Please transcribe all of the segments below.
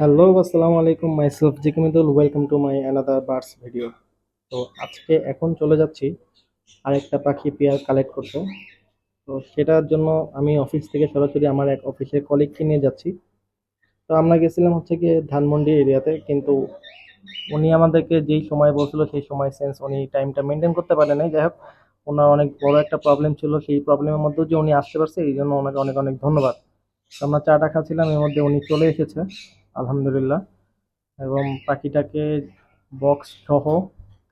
Hello আসসালামু আলাইকুম my self myself জিকিমিদুল welcome to my another birds video তো আজকে এখন চলে যাচ্ছি, আরেকটা পাখি পেয়ার কালেক্ট করতে। তো সেটার জন্য আমি অফিস থেকে সরাসরি আমার এক অফিসের কলিগকে নিয়ে যাচ্ছি। তো আমরা গেছিলাম হচ্ছে গিয়ে ধানমন্ডি এরিয়াতে, কিন্তু উনি আমাদেরকে যেই সময় বলছিল, সেই সময় সেন্স উনি টাইমটা মেনটেন করতে পারে নাই। যাই হোক, ওনার অনেক বড় একটা প্রবলেম ছিল, সেই প্রবলেমের মধ্যেও যে উনি আসতে পারছে, এই জন্য ওনাকে অনেক অনেক ধন্যবাদ। আমরা চাটা খাচ্ছিলাম, এর মধ্যে উনি চলে এসেছে। আলহামদুলিল্লাহ। এবং পাখিটাকে বক্স সহ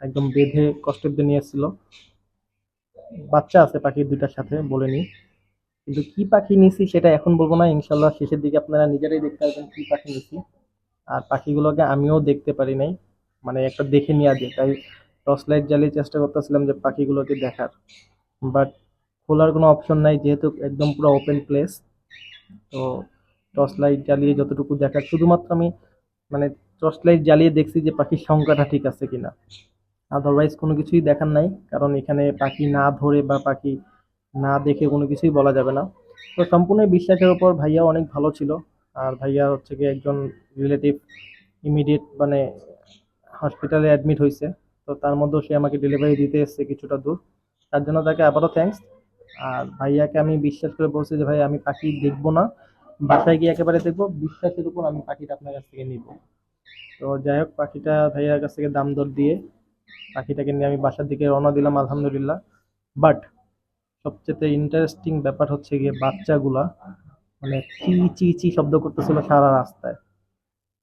একদম বেঁধে কষ্টে নিয়ে এসেছিল। বাচ্চা আছে পাখির দুইটার সাথে, বলে বলেনি কিন্তু কি পাখি নিছি সেটা এখন বলব না ইনশাল্লাহ শেষের দিকে আপনারা নিজেরাই দেখতে পারবেন কি পাখি নিছি। আর পাখিগুলোকে আমিও দেখতে পারি নাই মানে একটা দেখে নিয়ে আগে তাই টর্চ লাইট জ্বালিয়ে চেষ্টা করতেছিলাম যে পাখিগুলোকে দেখার। বাট খোলার কোনো অপশন নাই, যেহেতু একদম পুরো ওপেন প্লেস তো টর্চ লাইট জ্বালিয়ে যতটুকু দেখার শুধুমাত্র আমি মানে টর্চ লাইট জ্বালিয়ে দেখছি যে পাখির সংখ্যাটা ঠিক আছে কিনা। আদারওয়াইজ কোনো কিছুই দেখার নাই, কারণ এখানে পাখি না ধরে বা পাখি না দেখে কোনো কিছুই বলা যাবে না। তো সম্পূর্ণ বিশ্বাসের ওপর ভাইয়া অনেক ভালো ছিল। আর ভাইয়া হচ্ছে কি একজন রিলেটিভ ইমিডিয়েট মানে হসপিটালে অ্যাডমিট হয়েছে। তো তার মধ্যেও সে আমাকে ডেলিভারি দিতে এসেছে কিছুটা দূর। তার জন্য তাকে আবারও থ্যাঙ্কস আর ভাইয়াকে আমি বিশ্বাস করে বলছি যে ভাই, আমি পাখি দেখব না। বাসায় গিয়ে একেবারে দেখব, বিশ্বাসের উপর আমি পাখিটা আপনার কাছ থেকে নিব। তো যাই হোক, পাখিটা ভাইয়ার কাছ থেকে দাম দর দিয়ে পাখিটাকে নিয়ে আমি বাসার দিকে রওনা দিলাম, আলহামদুলিল্লাহ। বাট সবচেয়ে ইন্টারেস্টিং ব্যাপার হচ্ছে গিয়ে বাচ্চাগুলা মানে চি চি চি শব্দ করতেছিল সারা রাস্তায়।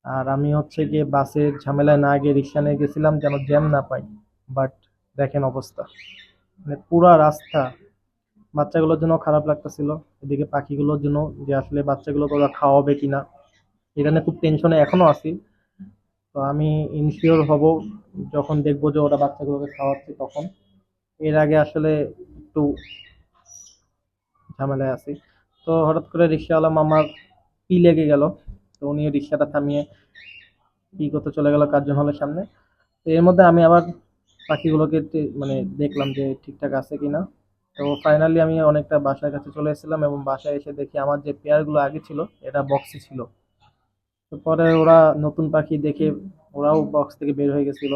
আর আমি হচ্ছে গিয়ে বাসের ঝামেলায় না গিয়ে রিক্সা নিয়ে গেছিলাম যেন জ্যাম না পাই। বাট দেখেন অবস্থা। মানে পুরা রাস্তা বাচ্চাগুলোর জন্য খারাপ লাগতেছিল। এদিকে পাখিগুলোর জন্য যে আসলে বাচ্চাগুলোকে ওরা খাওয়াবে কিনা এটা নিয়ে খুব টেনশনে এখনও আছি। তো আমি ইনশিওর হব, যখন দেখব যে ওরা বাচ্চাগুলোকে খাওয়াচ্ছে তখন। এর আগে আসলে একটু ঝামেলায় আছি। তো হঠাৎ করে রিক্সাওয়ালা মামার পি লেগে গেল, তো উনি রিক্সাটা থামিয়ে কি করতে চলে গেল কার্জন হলের সামনে। তো এর মধ্যে আমি আবার পাখিগুলোকে মানে দেখলাম যে ঠিকঠাক আছে কিনা। তো ফাইনালি আমি অনেকটা বাসার কাছে চলে এসেছিলাম এবং বাসায় এসে দেখি আমার যে পেয়ারগুলো আগে ছিল এটা বক্সে ছিল। তো পরে ওরা নতুন পাখি দেখে ওরাও বক্স থেকে বের হয়ে গেছিল।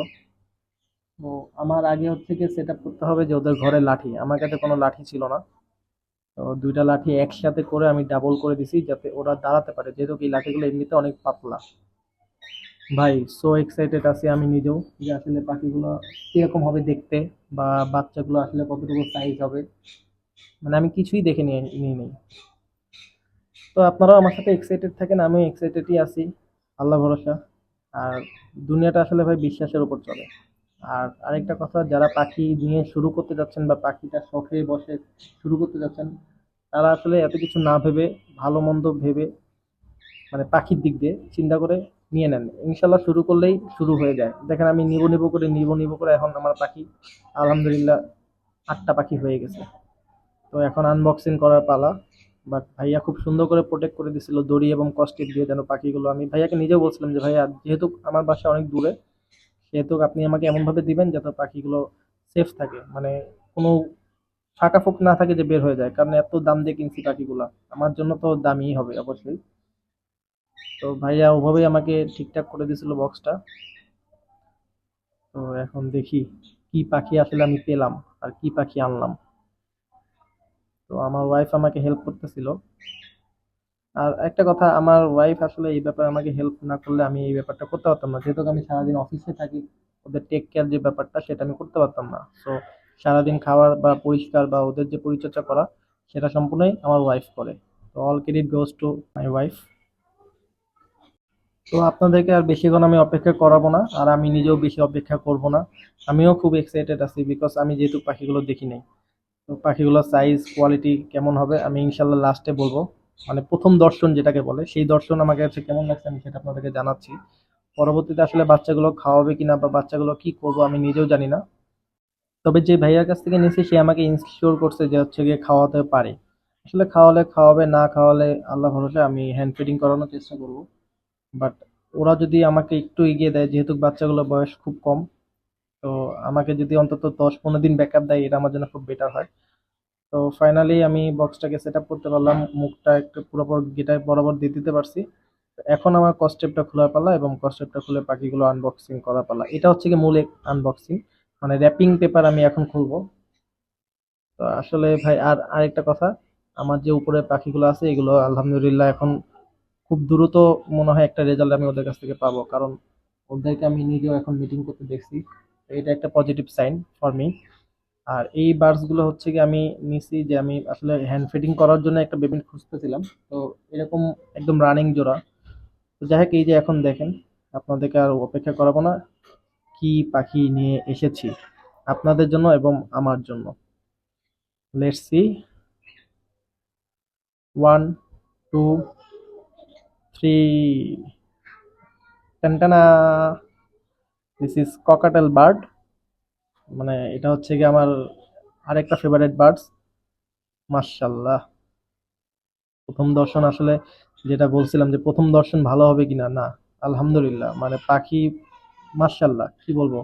তো আমার আগে হচ্ছে কি সেট আপ করতে হবে যে ওদের ঘরে লাঠি। আমার কাছে কোনো লাঠি ছিল না। তো দুইটা লাঠি একসাথে করে আমি ডাবল করে দিছি যাতে ওরা দাঁড়াতে পারে। যেহেতু এই লাঠিগুলো এমনিতে অনেক পাতলা। ভাই সো এক্সাইটেড আছি আমি নিজেও যে আসলে পাখিগুলো কীরকম হবে দেখতে বা বাচ্চাগুলো আসলে কতটুকু সাইজ হবে। মানে আমি কিছুই দেখে নিয়ে নেই। তো আপনারাও আমার সাথে এক্সাইটেড থাকেন, আমিও এক্সাইটেডই আছি। আল্লাহ ভরসা। আর দুনিয়াটা আসলে ভাই বিশ্বাসের উপর চলে। আর আরেকটা কথা, যারা পাখি নিয়ে শুরু করতে যাচ্ছেন বা পাখিটা শখে বসে শুরু করতে যাচ্ছেন, তারা আসলে এত কিছু না ভেবে, ভালো মন্দ ভেবে মানে পাখির দিক দিয়ে চিন্তা করে নিয়ে নেন। ইনশাল্লাহ শুরু করলেই শুরু হয়ে যায়। দেখেন আমি নিবো নিবো করে, নিবো নিব করে এখন আমার পাখি, আলহামদুলিল্লাহ আটটা পাখি হয়ে গেছে। তো এখন আনবক্সিং করার পালা। বাট ভাইয়া খুব সুন্দর করে প্রোটেক্ট করে দিছিল দড়ি এবং কস্টেপ দিয়ে যেন পাখিগুলো। আমি ভাইয়াকে নিজেও বলছিলাম যে, ভাইয়া, যেহেতু আমার বাসা অনেক দূরে, সেহেতু আপনি আমাকে এমনভাবে দিবেন যাতে পাখিগুলো সেফ থাকে। মানে কোনো ফাঁকা ফোক না থাকে যে বের হয়ে যায়। কারণ এত দাম দিয়ে কিনছি পাখিগুলা। আমার জন্য তো দামিই হবে, অবশ্যই। তো ভাইয়া ওভাবেই আমাকে ঠিকঠাক করে দিয়েছিল বক্সটা তো এখন দেখি কি পাখি আসলে আমি পেলাম আর কি পাখি আনলাম। তো আমার ওয়াইফ আমাকে হেল্প করতেছিল। আর একটা কথা, আমার ওয়াইফ আসলে এই ব্যাপারে আমাকে হেল্প না করলে আমি এই ব্যাপারটা করতে পারতাম না। যেহেতু আমি সারাদিন অফিসে থাকি, ওদের টেক কেয়ার যে ব্যাপারটা, সেটা আমি করতে পারতাম না। সো সারাদিন খাওয়ার বা পরিষ্কার বা ওদের যে পরিচর্যা করা, সেটা সম্পূর্ণই আমার ওয়াইফ করে। তো all credit goes to my wife তো আপনাদেরকে আর বেশিক্ষণ আমি অপেক্ষা করাবো না, আর আমি নিজেও বেশি অপেক্ষা করব না। আমিও খুব এক্সাইটেড আছি বিকজ আমি যেহেতু পাখিগুলো দেখি নাই। তো পাখিগুলোর সাইজ কোয়ালিটি কেমন হবে আমি ইনশাল্লাহ লাস্টে বলব। মানে প্রথম দর্শন যেটাকে বলে, সেই দর্শন আমার কাছে কেমন লাগছে আমি সেটা আপনাদেরকে জানাচ্ছি। পরবর্তীতে আসলে বাচ্চাগুলো খাওয়াবে কিনা বা বাচ্চাগুলো কি করব আমি নিজেও জানি না। তবে যে ভাইয়ার কাছ থেকে নিয়েছি, সে আমাকে ইনশিওর করছে যে হচ্ছে গিয়ে খাওয়াতে পারে। আসলে খাওয়ালে খাওয়াবে, না খাওয়ালে আল্লাহ ভরসা, আমি হ্যান্ড ফিডিং করানোর চেষ্টা করব। বাট ওরা যদি আমাকে একটু এগিয়ে দেয়, যেহেতু বাচ্চাগুলোর বয়স খুব কম, তো আমাকে যদি অন্তত দশ পনেরো দিন ব্যাকআপ দেয়, এটা আমার জন্য খুব বেটার হয়। তো ফাইনালি আমি বক্সটাকে সেট আপ করতে পারলাম, মুখটা একটু পুরোপুরি গেটায় বরাবর দিয়ে দিতে পারছি। এখন আমার কস্টেপটা খোলার পালা এবং কস্টেপটা খুলে পাখিগুলো আনবক্সিং করার পালা। এটা হচ্ছে কি মূল আনবক্সিং মানে র্যাপিং পেপার আমি এখন খুলবো। তো আসলে ভাই, আর আরেকটা কথা, আমার যে উপরে পাখিগুলো আছে, এগুলো আলহামদুলিল্লাহ এখন খুব দ্রুত মনে হয় একটা রেজাল্ট আমি ওদের কাছ থেকে পাবো। কারণ ওদেরকে আমি নিজেও এখন মিটিং করতে দেখছি। এটা একটা পজিটিভ সাইন ফর মি আর এই বার্ডসগুলো হচ্ছে কি আমি নিছি যে আমি আসলে হ্যান্ড ফিডিং করার জন্য একটা বেবি খুঁজতেছিলাম। তো এরকম একদম রানিং জোড়া। তো যাই হোক, এই যে এখন দেখেন, আপনাদেরকে আর অপেক্ষা করাবো না। কি পাখি নিয়ে এসেছি? আপনাদের জন্য এবং আমার জন্য। Let's see one two three টানটানা this is cockatiel bird মানে এটা হচ্ছে কি আমার আরেকটা ফেভারিট বার্ডস মাশাল্লাহ প্রথম দর্শন আসলে যেটা বলছিলাম যে প্রথম দর্শন ভালো হবে কিনা, না, আলহামদুলিল্লাহ। মানে পাখি মাশাল্লাহ কি বলব?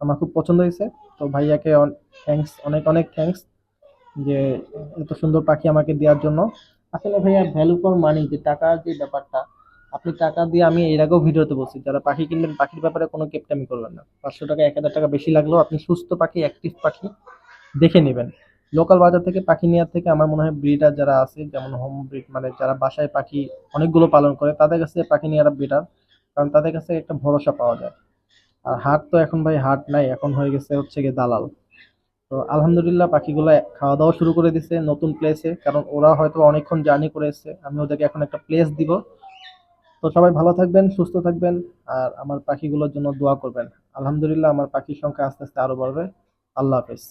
আমার খুব পছন্দ হয়েছে। তো ভাইয়াকে থ্যাঙ্কস অনেক অনেক থ্যাঙ্কস যে এত সুন্দর পাখি আমাকে দেওয়ার জন্য। আসলে ভাইয়া ভ্যালু ফর মানি যে টাকার যে ব্যাপারটা আপনি টাকা দিয়ে আমি এর আগেও ভিডিওতে বলছি, যারা পাখি কিনবেন পাখির ব্যাপারে কোনো কেপটামি করবেন না। পাঁচশো টাকা, এক হাজার টাকা বেশি লাগলেও আপনি সুস্থ পাখি অ্যাক্টিভ পাখি দেখে নেবেন। লোকাল বাজার থেকে পাখি নেওয়ার থেকে আমার মনে হয় ব্রিডার যারা আছে, যেমন হোম ব্রিড মানে যারা বাসায় পাখি অনেকগুলো পালন করে, তাদের কাছে পাখি নেওয়াটা বেটার কারণ তাদের কাছে একটা ভরসা পাওয়া যায়। আর হাট তো এখন ভাই হাট নাই, এখন হয়ে গেছে হচ্ছে গিয়ে দালাল। তো আলহামদুলিল্লাহ পাখিগুলো খাওয়া দাওয়া শুরু করে দিছে নতুন প্লেসে কারণ ওরা হয়তো অনেকক্ষণ জার্নি করে এসেছে, আমি ওদেরকে এখন একটা প্লেস দিব তো সবাই ভালো থাকবেন, সুস্থ থাকবেন, আর আমার পাখিগুলোর জন্য দোয়া করবেন। আলহামদুলিল্লাহ, আমার পাখির সংখ্যা আস্তে আস্তে আরও বাড়বে। আল্লাহ হাফেজ।